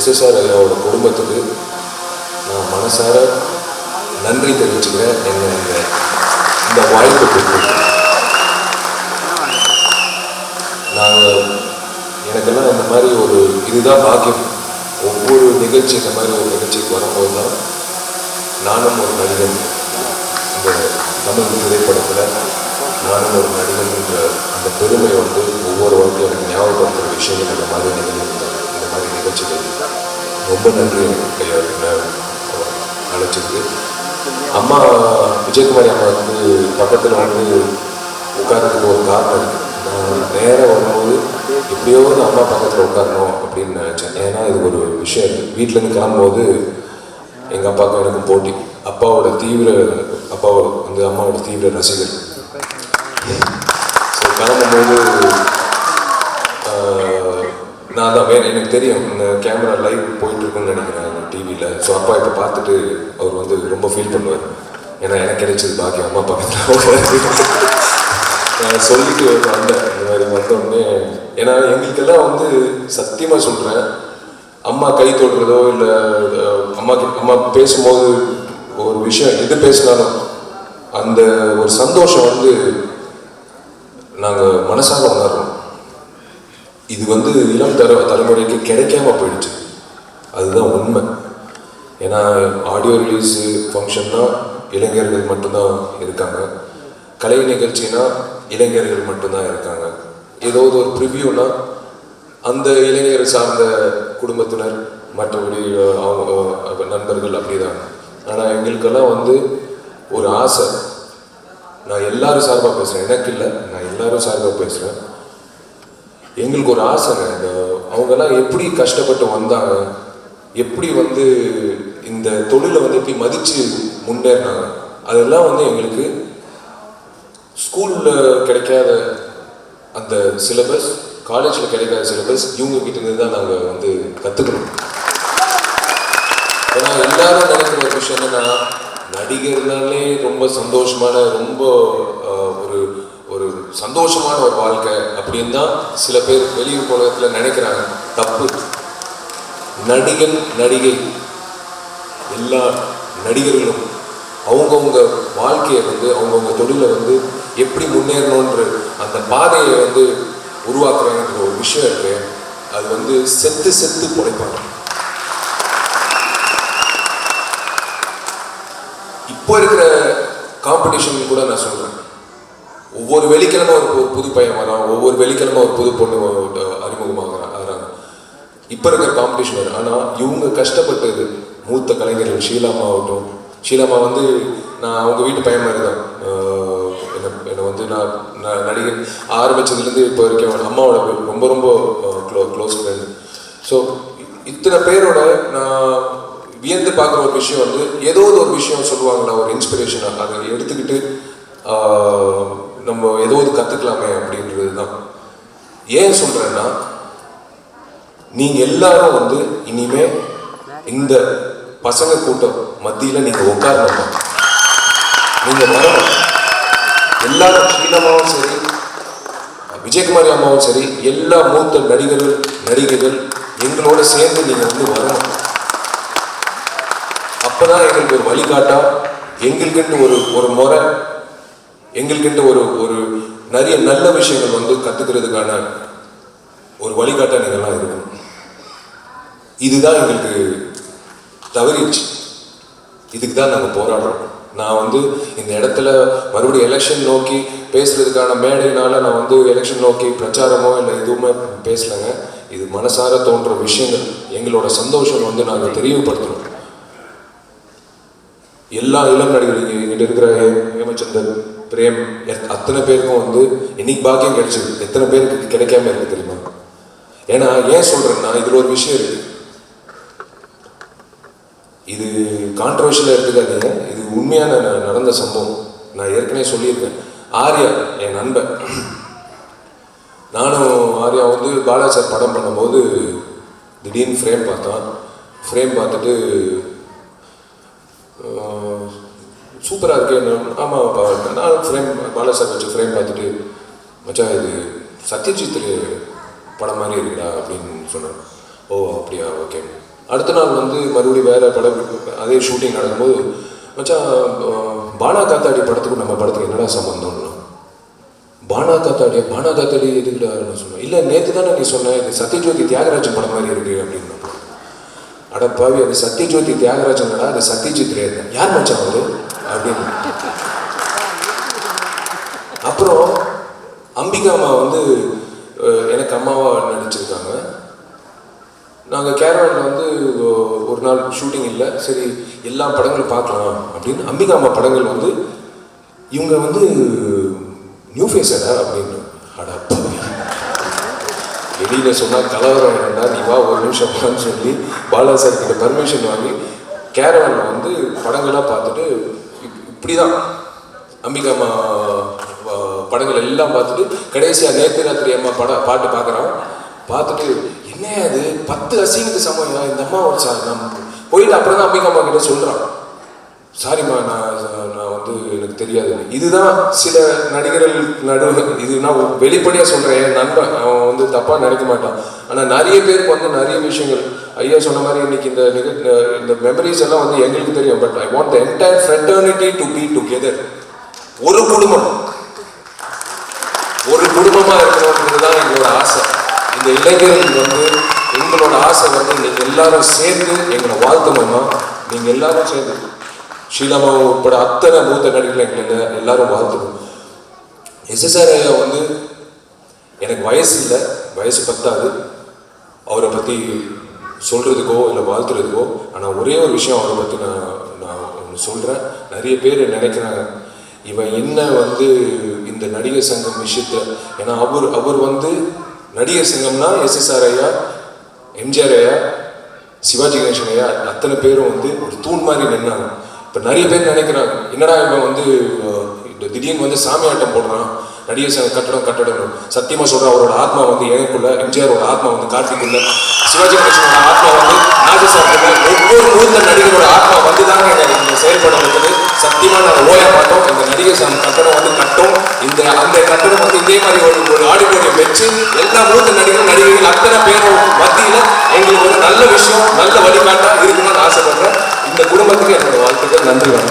SSR ஐயாவோட குடும்பத்துக்கு நான் மனசார நன்றி தெரிவிச்சுக்கிறேன் என்ன இந்த இந்த வாய்ப்பு கொடுத்து நாங்கள் எனக்கெல்லாம் இந்த மாதிரி ஒரு இதுதான் பாக்கியம். ஒவ்வொரு நிகழ்ச்சி இந்த மாதிரி ஒரு நிகழ்ச்சிக்கு வரும்போது தான் நானும் ஒரு நடிகன் இந்த தமிழ் திரைப்படத்தில் நானும் ஒரு நடிகன் என்ற அந்த பெருமை வந்து ஒவ்வொரு வாட்டியும் எனக்கு ஞாபகப்படுத்துகிற விஷயங்கள் இந்த மாதிரி நிகழ்ச்சி இந்த மாதிரி ரொம்ப நன்றி ஐயா கையாளுங்க அம்மா விஜயகுமாரி அம்மா வந்து பக்கத்தில் வந்து உட்கார்றதுக்கு ஒரு காரணம் இருக்குது நான் நேராக வரும்போது எப்படியோ ஒரு அம்மா பக்கத்தில் உட்காரணும் அப்படின்னு நினச்சேன். ஏன்னா இது ஒரு விஷயம் இருக்குது வீட்டிலேருந்து கிளம்பும்போது எங்கள் அப்பாவுக்கும் எனக்கும் போட்டி. அப்பாவோட தீவிர அப்பாவோட வந்து அம்மாவோட தீவிர ரசிகர். ஸோ கிளம்பும்போது நான் தான் வேற எனக்கு தெரியும். இந்த கேமரா லைவ் போயிட்டுருக்குன்னு நினைக்கிறேன் டிவியில் ஸோ அப்பா இப்போ பார்த்துட்டு அவர் வந்து ரொம்ப ஃபீல் பண்ணுவார். ஏன்னா எனக்கு கிடைச்சது பாக்கி அம்மா பக்கத்தில் நான் சொல்லிட்டு வந்தேன். இந்த மாதிரி வந்தோடனே ஏன்னா எங்களுக்கெல்லாம் வந்து சத்தியமாக சொல்கிறேன் அம்மா கை தொடுறதோ இல்லை அம்மா அம்மா பேசும்போது ஒரு விஷயம் எது பேசினாலும் அந்த ஒரு சந்தோஷம் வந்து நாங்கள் மனசாக உணர்றோம். இது வந்து இளம் தர தலைமுறைக்கு கிடைக்காம போயிடுச்சு. அதுதான் உண்மை. ஏன்னா ஆடியோ ரிலீஸு ஃபங்க்ஷன்னா இளைஞர்கள் மட்டும்தான் இருக்காங்க. கலை நிகழ்ச்சினா இளைஞர்கள் மட்டும்தான் இருக்காங்க. ஏதாவது ஒரு ப்ரிவியூனா அந்த இளைஞர் சார்ந்த குடும்பத்தினர் மற்றபடி அவங்க நண்பர்கள் அப்படிதான். ஆனால் எங்களுக்கெல்லாம் வந்து ஒரு ஆசை. நான் எல்லாரும் சார்பாக பேசுகிறேன் எனக்கு இல்லை நான் எல்லாரும் சார்பாக பேசுகிறேன் எங்களுக்கு ஒரு ஆசைங்க இந்த அவங்கெல்லாம் எப்படி கஷ்டப்பட்டு வந்தாங்க? எப்படி வந்து இந்த தொழிலை வந்து எப்படி மதித்து முன்னேறினாங்க? அதெல்லாம் வந்து எங்களுக்கு ஸ்கூலில் கிடைக்காத அந்த சிலபஸ் காலேஜில் கிடைக்காத சிலபஸ் இவங்க கிட்டேருந்து தான் நாங்கள் வந்து கற்றுக்கணும் ஏன்னா எல்லாரும் நினைக்கிற விஷயம் என்னன்னா நடிகர்னாலே ரொம்ப சந்தோஷமான ரொம்ப சந்தோஷமான ஒரு வாழ்க்கை அப்படின்னு தான் சில பேர் வெளியூர் உலகத்தில் நினைக்கிறாங்க. தப்பு. நடிகன் நடிகை. எல்லா நடிகர்களும் அவங்கவுங்க வாழ்க்கையை வந்து அவங்கவுங்க தொழிலை வந்து எப்படி முன்னேறணுன்ற அந்த பாதையை வந்து உருவாக்குறாங்கன்ற ஒரு விஷயம் இருக்கு. அது வந்து செத்து செத்து பிழைப்பாங்க. இப்போ இருக்கிற காம்படிஷன் கூட நான் சொல்கிறேன் ஒவ்வொரு வெள்ளிக்கிழமை ஒரு புது பையன் வரான் ஒவ்வொரு வெள்ளிக்கிழமை ஒரு புது பொண்ணு அறிமுகமாகிறான் ஆகிறாங்க. இப்போ இருக்கிற காம்படிஷன் ஆனால் இவங்க கஷ்டப்பட்டது மூத்த கலைஞர்கள் ஷீலாமா ஆகட்டும். ஷீலாமா வந்து நான் அவங்க வீட்டு பையன் மாதிரி தான் என்னை என்னை வந்து நான் நான் நடிகர் ஆரம்பிச்சதுலேருந்து இப்போ வரைக்கும் அம்மாவோட ரொம்ப ரொம்ப க்ளோ க்ளோஸ் ஃப்ரெண்ட் ஸோ இத்தனை பேரோட நான் வியந்து பார்க்குற ஒரு விஷயம் வந்து ஏதோ ஒரு விஷயம் சொல்லுவாங்களா ஒரு இன்ஸ்பிரேஷனாக அதை எடுத்துக்கிட்டு நம்ம ஏதோ ஒரு கற்றுக்கலாமே அப்படின்றது தான் ஏன் சொல்கிறேன்னா நீங்க எல்லாரும் வந்து இனிமே இந்த பசங்க கூட்டம் மத்தியில நீங்க உட்காரணும்? நீங்க வரணும் எல்லாரும் ஸ்ரீலமாவும் சரி விஜயகுமாரி அம்மாவும் சரி எல்லா மூத்த நடிகர்கள் நடிகைகள் எங்களோட சேர்ந்து நீங்க வந்து வரணும். அப்பதான் எங்களுக்கு ஒரு வழிகாட்டா எங்களுக்குன்ட்டு ஒரு ஒரு முறை எங்கள்கிட்ட ஒரு ஒரு நிறைய நல்ல விஷயங்கள் வந்து கற்றுக்கிறதுக்கான ஒரு வழிகாட்ட நீங்கள்லாம் இருக்கணும். இதுதான் எங்களுக்கு தவறிடுச்சு. இதுக்கு தான் நாங்கள் போராடுறோம். நான் வந்து இந்த இடத்துல மறுபடியும் எலெக்ஷன் நோக்கி பேசுறதுக்கான மேடைனால நான் வந்து எலெக்ஷன் நோக்கி பிரச்சாரமோ இல்லை எதுவுமே பேசலைங்க. இது மனசார தோன்ற விஷயங்கள். எங்களோட சந்தோஷம் வந்து நாங்கள் தெளிவுபடுத்துறோம். எல்லா இளம் நடிகர்கள் எங்கிட்ட இருக்கிற ஹே- பிரேம் எத்- அத்தனை பேருக்கும் வந்து இன்னைக்கு பாக்கியம் கிடைச்சது. எத்தனை பேருக்கு கிடைக்காம இருக்கு தெரியுமா? ஏன்னா ஏன் சொல்றேன்னா இதுல ஒரு விஷயம் இருக்கு. இது கான்ட்ரவர்ஷியலாக எடுத்துக்காதீங்க. இது உண்மையான நடந்த சம்பவம். நான் ஏற்கனவே சொல்லியிருக்கேன். ஆர்யா என் நண்பன். நானும் ஆர்யா வந்து பாலா சார் படம் பண்ணும்போது திடீர்னு ஃப்ரேம் பார்த்தான் ஃப்ரேம் பார்த்துட்டு சூப்பராக இருக்கு. ஆமாம் அப்பா நான் ஃப்ரேம் பாலா சார் வச்சு ஃப்ரேம் பார்த்துட்டு மச்சான் இது சத்யஜித் படம் மாதிரி இருக்குடா அப்படின்னு சொன்னேன். ஓ அப்படியா ஓகே அடுத்த நாள் வந்து மறுபடியும் வேறு படம் அதே ஷூட்டிங் நடக்கும்போது மச்சான் பானா காத்தாடி படத்துக்கும் நம்ம படத்துக்கு என்னடா சம்மந்தம்னா பானா காத்தாடி பானா காத்தாடி எதுக்குடா சொன்னேன். இல்லை நேற்று தானே நீ சொன்னேன் இது சத்யஜோதி தியாகராஜன் படம் மாதிரி இருக்கு அப்படின்னு. அடப்பாவி அது சத்யஜோதி தியாகராஜன்டா அது சத்யஜித் ரே யார் மச்சான் அவர்? அப்படின்னு. அப்புறம் அம்பிகா அம்மா வந்து எனக்கு அம்மாவா நடிச்சிருக்காங்க. நாங்கள் கேரளாவில் வந்து ஒரு நாள் ஷூட்டிங் இல்லை. சரி எல்லா படங்களும் பார்க்கலாம் அப்படின்னு அம்பிகா அம்மா படங்கள் வந்து இவங்க வந்து நியூ ஃபேஸடா அப்படின்னு. அட வெளியில் சொன்னால் கலவரம் வேண்டாம் நீ வா ஒரு நிமிஷம் வான்னு சொல்லி பாலா சார் கிட்ட பர்மிஷன் வாங்கி கேரளாவில் வந்து படங்களாக பார்த்துட்டு இப்படி தான் அம்பிகா அம்மா படங்கள் எல்லாம் பார்த்துட்டு கடைசியாக நேற்று ராத்திரி அம்மா பட பாட்டு பார்க்குறான். பார்த்துட்டு என்ன அது பத்து அசிங்கத்துக்கு சமயம் இந்த அம்மா ஒரு சா நம்ம போயிட்டு அப்புறம் தான் அம்பிகா அம்மா கிட்ட சொல்கிறான் சாரிம்மா நான் நான் வந்து எனக்கு தெரியாது. இதுதான் சில நடிகர்கள் நடுவில் இது நான் வெளிப்படையாக சொல்கிறேன் என் நண்பன் அவன் வந்து தப்பாக நினைக்க மாட்டான். ஆனால் நிறைய பேருக்கு வந்து நிறைய விஷயங்கள். ஐயா சொன்ன மாதிரி இன்னைக்கு இந்த நிக இந்த மெமரிஸ் எல்லாம் வந்து எங்களுக்கு தெரியும். But I want the entire fraternity to be together ஒரு குடும்பம். ஒரு குடும்பமா இருக்கணும்ன்றது தான் எங்களோட ஆசை. இந்த இளைஞர்கள் வந்து எங்களோட ஆசை வந்து நீங்கள் எல்லாரும் சேர்ந்து எங்களை வாழ்த்தணும்னா நீங்கள் எல்லாரும் சேர்ந்து ஷீலாமாவும் உட்பட அத்தனை மூத்த நடிகர்கள் எங்களை எல்லாரும் வாழ்த்துக்கணும் எஸ்எஸ்ஆர் ஐயா வந்து எனக்கு வயசு இல்லை வயசு பத்தாது. அவரை பற்றி சொல்கிறதுக்கோ இல்லை வாழ்த்துறதுக்கோ ஆனால் ஒரே ஒரு விஷயம் அவரை பற்றி நான் நான் ஒன்று சொல்கிறேன் நிறைய பேர் நினைக்கிறாங்க இவன் என்ன வந்து இந்த நடிகர் சங்கம் விஷயத்தில் ஏன்னா அவர் அவர் வந்து நடிகர் சங்கம்னா எஸ்எஸ்ஆர் ஐயா எம்ஜிஆர் ஐயா சிவாஜி கணேசன் ஐயா அத்தனை பேரும் வந்து ஒரு தூண் மாதிரி நின்னாங்க. இப்போ நிறைய பேர் நினைக்கிறாங்க என்னடா இவன் வந்து திடீர்னு வந்து சாமி ஆட்டம் போடுறான் நடிகர் சங்க கட்டடம் கட்டடம் சத்தியமா சொல்றேன் அவரோட ஆத்மா வந்து எனக்குள்ள எம்ஜிஆரோட ஆத்மா வந்து கார்த்திக்குள்ள சிவாஜி கணேசனோட ஆத்மா வந்து நாகசாரத்துக்குள்ள ஒவ்வொரு மூத்த நடிகரோட ஆத்மா வந்து தாங்க இந்த செயல்பட இருக்குது. சத்தியமா நாங்கள் ஓய மாட்டோம் இந்த நடிகர் சங்க கட்டடம் வந்து அந்த கட்டணம் வந்து இதே மாதிரி ஒரு ஒரு ஆடிட்டோரியம் வச்சு எல்லா மூத்த நடிகரும் நடிகைகள் அத்தனை பேரும் மத்தியில் எங்களுக்கு ஒரு நல்ல விஷயம் நல்ல வழிகாட்டாக இருக்கணும்னு ஆசைப்படுறேன் இந்த குடும்பத்துக்கு என்னோட வாழ்த்துக்கள் நன்றி வணக்கம்.